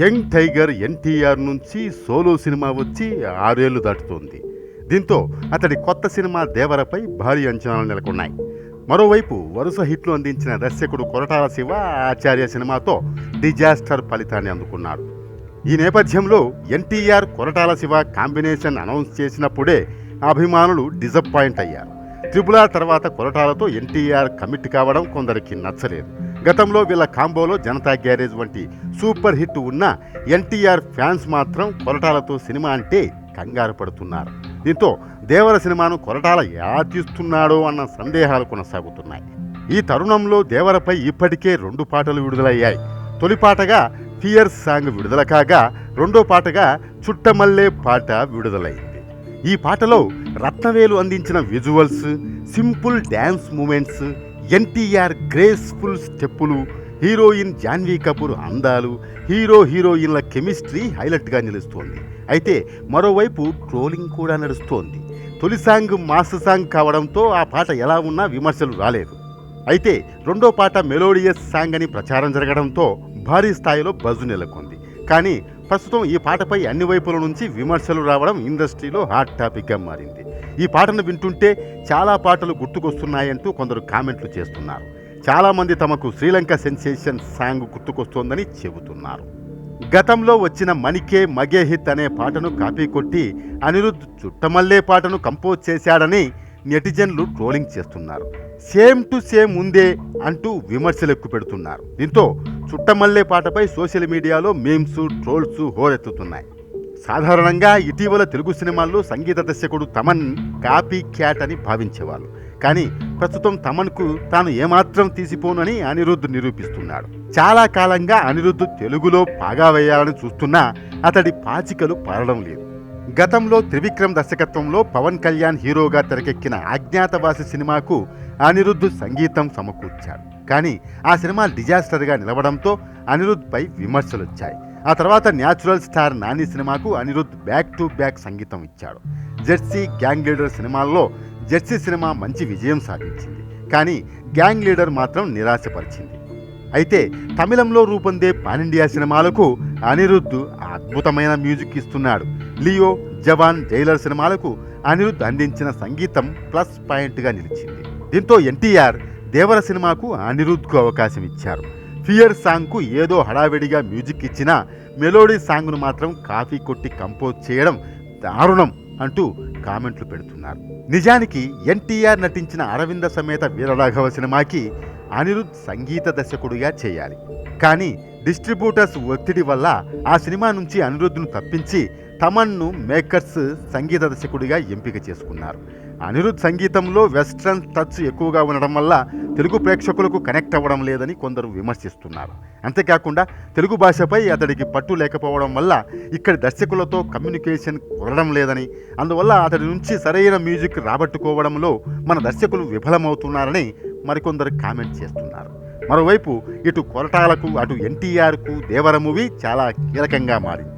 Young tiger NTR నుంచి solo cinema వచ్చి ఆరేళ్ళు దాటుతోంది. దీంతో అతడి కొత్త సినిమా దేవరపై భారీ అంచనాలు నెలకొన్నాయి. మరోవైపు వరుస హిట్లు అందించిన దర్శకుడు కొరటాల శివ ఆచార్య సినిమాతో డిజాస్టర్ ఫలితాన్ని అందుకున్నారు. ఈ నేపథ్యంలో ఎన్టీఆర్ కొరటాల శివ కాంబినేషన్ అనౌన్స్ చేసినప్పుడే అభిమానులు డిసప్పాయింట్ అయ్యారు. త్రిపుల తర్వాత కొరటాలతో ఎన్టీఆర్ కమిట్ కావడం కొందరికి నచ్చలేదు. గతంలో వీళ్ళ కాంబోలో జనతా గ్యారేజ్ వంటి సూపర్ హిట్ ఉన్న ఎన్టీఆర్ ఫ్యాన్స్ మాత్రం కొరటాలతో సినిమా అంటే కంగారు పడుతున్నారు. దీంతో దేవర సినిమాను కొరటాల యాచిస్తున్నాడో అన్న సందేహాలు కొనసాగుతున్నాయి. ఈ తరుణంలో దేవరపై ఇప్పటికే రెండు పాటలు విడుదలయ్యాయి. తొలి పాటగా ఫియర్ సాంగ్ విడుదల కాగా రెండో పాటగా చుట్టమల్లే పాట విడుదలైంది. ఈ పాటలో రత్నవేలు అందించిన visuals simple dance moments NTR graceful స్టెప్పులు హీరోయిన్ జాన్వీ కపూర్ అందాలు హీరో హీరోయిన్ల కెమిస్ట్రీ హైలైట్గా నిలుస్తోంది. అయితే మరోవైపు ట్రోలింగ్ కూడా నడుస్తోంది. తొలి సాంగ్ మాస్ సాంగ్ కావడంతో ఆ పాట ఎలా ఉన్నా విమర్శలు రాలేదు. అయితే రెండో పాట మెలోడియస్ సాంగ్ అని ప్రచారం జరగడంతో భారీ స్థాయిలో బజు నెలకొంది. కానీ ప్రస్తుతం ఈ పాటపై అన్ని వైపుల నుంచి విమర్శలు రావడం ఇండస్ట్రీలో హాట్ టాపిక్గా మారింది. ఈ పాటను వింటుంటే చాలా పాటలు గుర్తుకొస్తున్నాయంటూ కొందరు కామెంట్లు చేస్తున్నారు. చాలామంది తమకు శ్రీలంక సెన్సేషన్ సాంగ్ గుర్తుకొస్తోందని చెబుతున్నారు. గతంలో వచ్చిన మణికే మగే హిట్ అనే పాటను కాపీ కొట్టి అనిరుద్ధ్ చుట్టమల్లే పాటను కంపోజ్ చేశాడని నెటిజన్లు ట్రోలింగ్ చేస్తున్నారు. సేమ్ టు సేమ్ ఉందే అంటూ విమర్శలు ఎక్కువ పెడుతున్నారు. దీంతో చుట్టమల్లే పాటపై సోషల్ మీడియాలో మేమ్స్ ట్రోల్స్ హోరెత్తుతున్నాయి. సాధారణంగా ఇటీవల తెలుగు సినిమాల్లో సంగీత దర్శకుడు తమన్ కాపీ క్యాట్ అని భావించేవాళ్ళు కానీ ప్రస్తుతం తమన్కు తాను ఏమాత్రం తీసిపోనని అనిరుద్ధ్ నిరూపిస్తున్నాడు. చాలా కాలంగా అనిరుద్ధ్ తెలుగులో పాగా వేయాలని చూస్తున్నా అతడి పాచికలు పారడం లేదు. గతంలో త్రివిక్రమ్ దర్శకత్వంలో పవన్ కళ్యాణ్ హీరోగా తెరకెక్కిన అజ్ఞాతవాసి సినిమాకు అనిరుద్ధ్ సంగీతం సమకూర్చాడు. కానీ ఆ సినిమా డిజాస్టర్గా నిలవడంతో అనిరుద్ధ్పై పై విమర్శలొచ్చాయి. ఆ తర్వాత న్యాచురల్ స్టార్ నాని సినిమాకు అనిరుద్ధ్ బ్యాక్ టు బ్యాక్ సంగీతం ఇచ్చాడు. జెర్సీ గ్యాంగ్ లీడర్ సినిమాల్లో జెర్సీ సినిమా మంచి విజయం సాధించింది. కానీ గ్యాంగ్ లీడర్ మాత్రం నిరాశపరిచింది. అయితే తమిళంలో రూపొందే పానిండియా సినిమాలకు అనిరుద్ధ్ అద్భుతమైన మ్యూజిక్ ఇస్తున్నాడు. లియో జవాన్ జైలర్ సినిమాలకు అనిరుద్ధ్ అందించిన సంగీతం ప్లస్ పాయింట్గా నిలిచింది. దీంతో ఎన్టీఆర్ దేవర సినిమాకు అనిరుద్ధ్కు అవకాశం ఇచ్చారు. ఫియర్ సాంగ్కు ఏదో హడావిడిగా మ్యూజిక్ ఇచ్చిన మెలోడీ సాంగ్ను మాత్రం కాఫీ కొట్టి కంపోజ్ చేయడం దారుణం అంటూ కామెంట్లు పెడుతున్నారు. నిజానికి ఎన్టీఆర్ నటించిన అరవింద సమేత వీరరాఘవ సినిమాకి అనిరుద్ధ్ సంగీత దర్శకుడిగా చేయాలి. కానీ డిస్ట్రిబ్యూటర్స్ ఒత్తిడి వల్ల ఆ సినిమా నుంచి అనిరుద్ధ్ను తప్పించి తమన్ను మేకర్స్ సంగీత దర్శకుడిగా ఎంపిక చేసుకున్నారు. అనిరుద్ధ్ సంగీతంలో వెస్ట్రన్ టచ్ ఎక్కువగా ఉండడం వల్ల తెలుగు ప్రేక్షకులకు కనెక్ట్ అవ్వడం లేదని కొందరు విమర్శిస్తున్నారు. అంతేకాకుండా తెలుగు భాషపై అతడికి పట్టు లేకపోవడం వల్ల ఇక్కడి దర్శకులతో కమ్యూనికేషన్ కుదరడం లేదని అందువల్ల అతడి నుంచి సరైన మ్యూజిక్ రాబట్టుకోవడంలో మన దర్శకులు విఫలమవుతున్నారని మరికొందరు కామెంట్ చేస్తున్నారు. మరోవైపు ఇటు కొరటాలకు అటు ఎన్టీఆర్కు దేవర మూవీ చాలా కీలకంగా మారింది.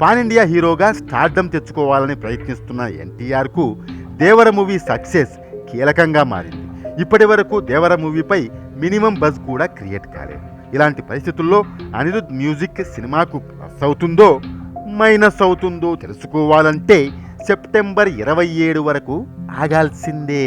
పాన్ ఇండియా హీరోగా స్టార్డమ్ తెచ్చుకోవాలని ప్రయత్నిస్తున్న ఎన్టీఆర్కు దేవర మూవీ సక్సెస్ కీలకంగా మారింది. ఇప్పటి వరకు దేవర మూవీపై మినిమం బజ్ కూడా క్రియేట్ కాలేదు. ఇలాంటి పరిస్థితుల్లో అనిరుద్ మ్యూజిక్ సినిమాకు ప్లస్ అవుతుందో మైనస్ అవుతుందో తెలుసుకోవాలంటే సెప్టెంబర్ ఇరవై ఏడు వరకు ఆగాల్సిందే.